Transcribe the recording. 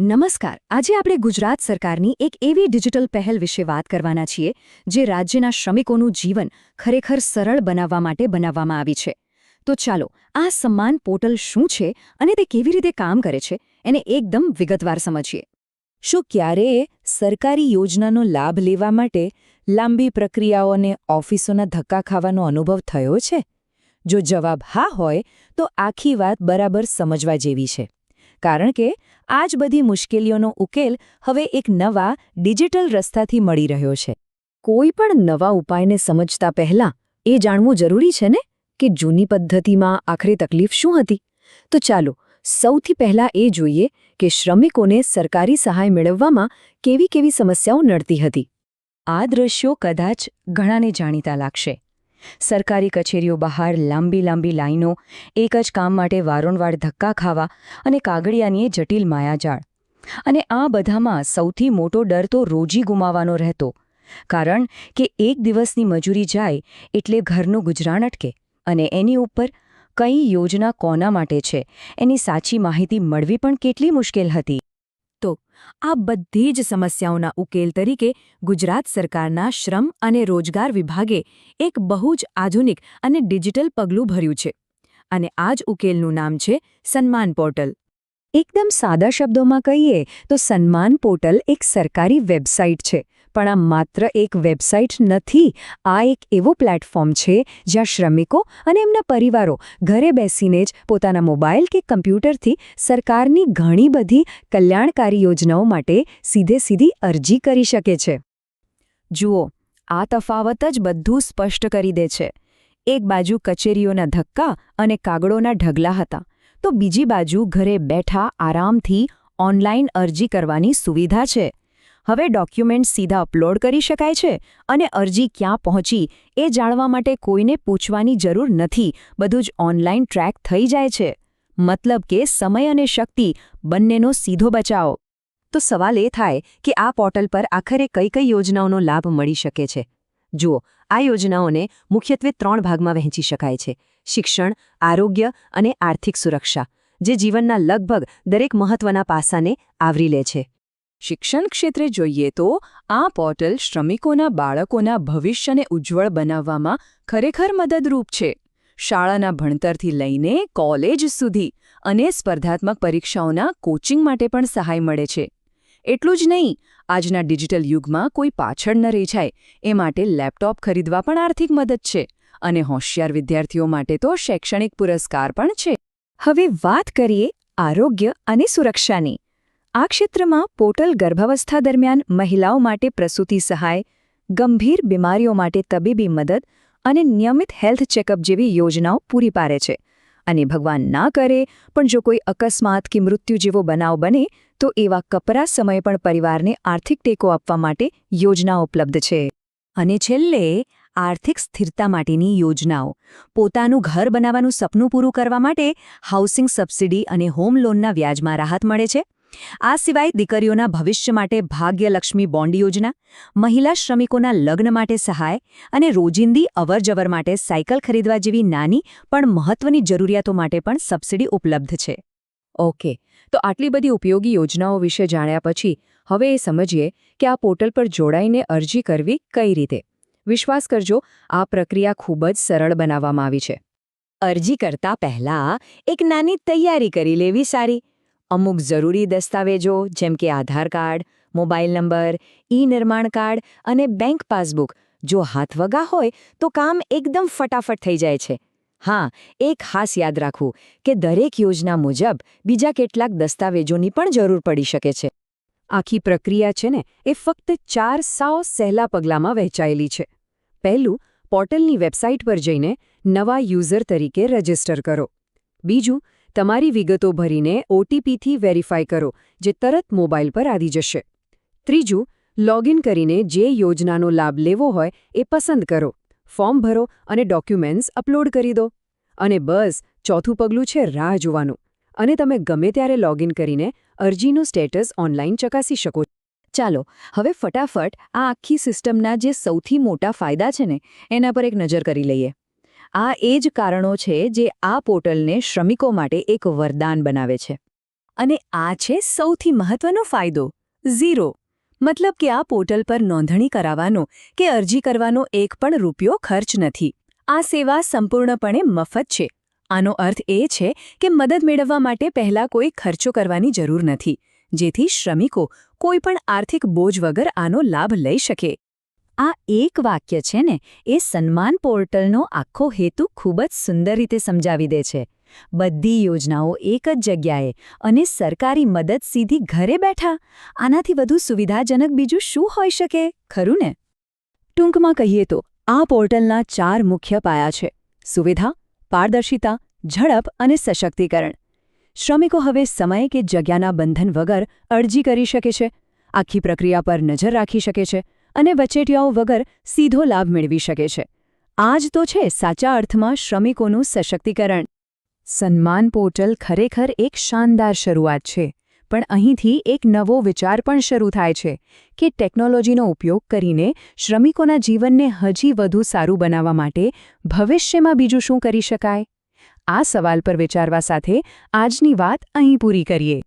નમસ્કાર. આજે આપણે ગુજરાત સરકારની એક એવી ડિજિટલ પહેલ વિશે વાત કરવાના છીએ, જે રાજ્યના શ્રમિકોનું જીવન ખરેખર સરળ બનાવવા માટે બનાવવામાં આવી છે. તો ચાલો, આ સન્માન પોર્ટલ શું છે અને તે કેવી રીતે કામ કરે છે, એને એકદમ વિગતવાર સમજીએ. શું ક્યારેય સરકારી યોજનાનો લાભ લેવા માટે લાંબી પ્રક્રિયાઓ અને ઓફિસોના ધક્કા ખાવાનો અનુભવ થયો છે? જો જવાબ હા હોય, તો આખી વાત બરાબર સમજવા જેવી છે. કારણ કે આ જ બધી મુશ્કેલીઓનો ઉકેલ હવે એક નવા, ડિજિટલ રસ્તાથી મળી રહ્યો છે. કોઈ પણ નવા ઉપાયને સમજતા પહેલા એ જાણવું જરૂરી છે ને કે જૂની પદ્ધતિમાં આખરે તકલીફ શું હતી? તો ચાલો, સૌથી પહેલા એ જોઈએ કે શ્રમિકોને સરકારી સહાય મેળવવામાં કેવી કેવી સમસ્યાઓ નડતી હતી. આ દ્રશ્યો કદાચ ઘણાને જાણીતા લાગશે. સરકારી કચેરીઓ બહાર લાંબી લાંબી લાઈનો, એક જ કામ માટે વારંવાર ધક્કા ખાવા અને કાગળિયાની જટિલ માયાજાળ. અને આ બધામાં સૌથી મોટો ડર તો રોજી ગુમાવવાનો રહેતો. કારણ કે એક દિવસની મજૂરી જાય એટલે ઘરનું ગુજરાન અટકે અને એની ઉપર કઈ યોજના કોના માટે છે, એની સાચી માહિતી મળવી પણ કેટલી મુશ્કેલ હતી? તો આ બધી જ સમસ્યાઓના ઉકેલ તરીકે ગુજરાત સરકારના શ્રમ અને રોજગાર વિભાગે એક બહુ જ આધુનિક અને ડિજિટલ પગલું ભર્યું છે અને આ જ ઉકેલનું નામ છે સન્માન પોર્ટલ. એકદમ સાદા શબ્દોમાં કહીએ તો સન્માન પોર્ટલ એક સરકારી વેબસાઇટ છે પણ આ માત્ર એક વેબસાઇટ નથી, આ એક એવો પ્લેટફોર્મ છે જ્યાં શ્રમિકો અને એમના પરિવારો ઘરે બેસીને જ પોતાના મોબાઈલ કે કમ્પ્યુટરથી સરકારની ઘણી બધી કલ્યાણકારી યોજનાઓ માટે સીધે સીધી અરજી કરી શકે છે. જુઓ, આ તફાવત જ બધું સ્પષ્ટ કરી દે છે. એક બાજુ કચેરીઓના ધક્કા અને કાગળોના ઢગલા હતા, તો બીજી બાજુ ઘરે બેઠા આરામથી ઓનલાઈન અરજી કરવાની સુવિધા છે. હવે ડોક્યુમેન્ટ સીધા અપલોડ કરી શકાય છે અને અરજી ક્યાં પહોંચી એ જાણવા માટે કોઈને પૂછવાની જરૂર નથી. બધું જ ઓનલાઈન ટ્રેક થઈ જાય છે. મતલબ કે સમય અને શક્તિ બંનેનો સીધો બચાવ. તો સવાલ એ થાય કે આ પોર્ટલ પર આખરે કઈ કઈ યોજનાઓનો લાભ મળી શકે છે? જુઓ, આ યોજનાઓને મુખ્યત્વે ત્રણ ભાગમાં વહેંચી શકાય છે. શિક્ષણ, આરોગ્ય અને આર્થિક સુરક્ષા, જે જીવનના લગભગ દરેક મહત્વના પાસાને આવરી લે છે. શિક્ષણ ક્ષેત્રે જોઈએ તો, આ પોર્ટલ શ્રમિકોના બાળકોના ભવિષ્યને ઉજ્જવળ બનાવવામાં ખરેખર મદદરૂપ છે. શાળાના ભણતરથી લઈને કોલેજ સુધી અને સ્પર્ધાત્મક પરીક્ષાઓના કોચિંગ માટે પણ સહાય મળે છે. એટલું જ નહીં, આજના ડિજિટલ યુગમાં કોઈ પાછળ ન રહી જાય, એ માટે લેપટોપ ખરીદવા પણ આર્થિક મદદ છે અને હોશિયાર વિદ્યાર્થીઓ માટે તો શૈક્ષણિક પુરસ્કાર પણ છે. હવે વાત કરીએ આરોગ્ય અને સુરક્ષાની. આ ક્ષેત્રમાં પોર્ટલ ગર્ભાવસ્થા દરમિયાન મહિલાઓ માટે પ્રસૂતિ સહાય, ગંભીર બીમારીઓ માટે તબીબી મદદ અને નિયમિત હેલ્થ ચેકઅપ જેવી યોજનાઓ પૂરી પાડે છે. અને ભગવાન ના કરે, પણ જો કોઈ અકસ્માત કે મૃત્યુ જેવો બનાવ બને, તો એવા કપરા સમયે પણ પરિવારને આર્થિક ટેકો આપવા માટે યોજનાઓ ઉપલબ્ધ છે. અને છેલ્લે, આર્થિક સ્થિરતા માટેની યોજનાઓ. પોતાનું ઘર બનાવવાનું સપનું પૂરું કરવા માટે હાઉસિંગ સબસિડી અને હોમ લોનના વ્યાજમાં રાહત મળે છે. આ સિવાય દીકરીઓના ભવિષ્ય માટે ભાગ્યલક્ષ્મી બોન્ડ યોજના, મહિલા શ્રમિકોના લગ્ન માટે સહાય અને રોજિંદી અવરજવર માટે સાયકલ ખરીદવા જેવી નાની પણ મહત્વની જરૂરિયાતો માટે પણ સબસિડી ઉપલબ્ધ છે. ઓકે, તો આટલી બધી ઉપયોગી યોજનાઓ વિશે જાણ્યા પછી હવે એ સમજીએ કે આ પોર્ટલ પર જોડાઈને અરજી કરવી કઈ રીતે. વિશ્વાસ કરજો, આ પ્રક્રિયા ખૂબ જ સરળ બનાવવામાં આવી છે. અરજી કરતા પહેલા એક નાની તૈયારી કરી લેવી સારી. અમુક જરૂરી દસ્તાવેજો, જેમ કે Aadhaar card, mobile number e Nirman card અને બેંક પાસબુક. જો હાથવગા હોય, તો કામ એકદમ ફટાફટ થઈ જાય છે. હા એ ખાસ યાદ રાખવું કે દરેક યોજના મુજબ બીજા કેટલાક દસ્તાવેજોની પણ જરૂર પડી શકે છે. આખી પ્રક્રિયા છે ને, એ ફક્ત ચાર સાવ સહેલા પગલામાં વહેંચાયેલી છે. પહેલું, પોર્ટલની વેબસાઇટ પર જઈને નવા યુઝર તરીકે રજિસ્ટર કરો. બીજું તમારી વિગતો ભરીને ઓટીપીથી વેરીફાઈ કરો, જે તરત મોબાઈલ પર આવી જશે. ત્રીજું, લોગિન કરીને જે યોજનાનો લાભ લેવો હોય એ પસંદ કરો. ફોર્મ ભરો અને ડોક્યુમેન્ટ્સ અપલોડ કરી દો. અને બસ, ચોથું પગલું છે રાહ જોવાનું. અને તમે ગમે ત્યારે લોગિન કરીને અરજીનું સ્ટેટસ ઓનલાઈન ચકાસી શકો ચાલો, હવે ફટાફટ આ આખી સિસ્ટમના જે સૌથી મોટા ફાયદા છે ને, એના પર એક નજર કરી લઈએ. આ એ જ કારણો છે જે આ પોર્ટલને શ્રમિકો માટે એક વરદાન બનાવે છે. અને આ છે સૌથી મહત્વનો ફાયદો, ઝીરો. મતલબ કે આ પોર્ટલ પર નોંધણી કરાવવાનો કે અરજી કરવાનો એક પણ રૂપિયો ખર્ચ નથી. આ સેવા સંપૂર્ણપણે મફત છે. આનો અર્થ એ છે કે મદદ મેળવવા માટે પહેલા કોઈ ખર્ચો કરવાની જરૂર નથી, જેથી શ્રમિકો કોઈ પણ આર્થિક બોજ વગર આનો લાભ લઈ શકે. આ એક વાક્ય છે ને, એ સન્માન પોર્ટલનો આખો હેતુ ખૂબ જ સુંદર રીતે સમજાવી દે છે. બધી યોજનાઓ એક જ જગ્યાએ અને સરકારી મદદ સીધી ઘરે બેઠા? આનાથી વધુ સુવિધાજનક બીજું શું હોઈ શકે? ખરું ને? ટૂંકમાં કહીએ તો, આ પોર્ટલના ચાર મુખ્ય પાયા છે. સુવિધા, પારદર્શિતા, ઝડપ અને સશક્તિકરણ. શ્રમિકો હવે સમય કે જગ્યાના બંધન વગર અરજી કરી શકે છે. આખી પ્રક્રિયા પર નજર રાખી શકે છે. અને વચેટિયાઓ વગર સીધો લાભ મેળવી શકે છે. આ જ તો છે સાચા અર્થમાં શ્રમિકોનું સશક્તિકરણ. સન્માન પોર્ટલ ખરેખર એક શાનદાર શરૂઆત છે, પણ અહીંથી એક નવો વિચાર પણ શરૂ થાય છે કે ટેકનોલોજીનો ઉપયોગ કરીને શ્રમિકોના જીવનને હજી વધુ સારું બનાવવા માટે ભવિષ્યમાં બીજું શું કરી શકાય? આ સવાલ પર વિચારવા સાથે આજની વાત અહીં પૂરી કરીએ.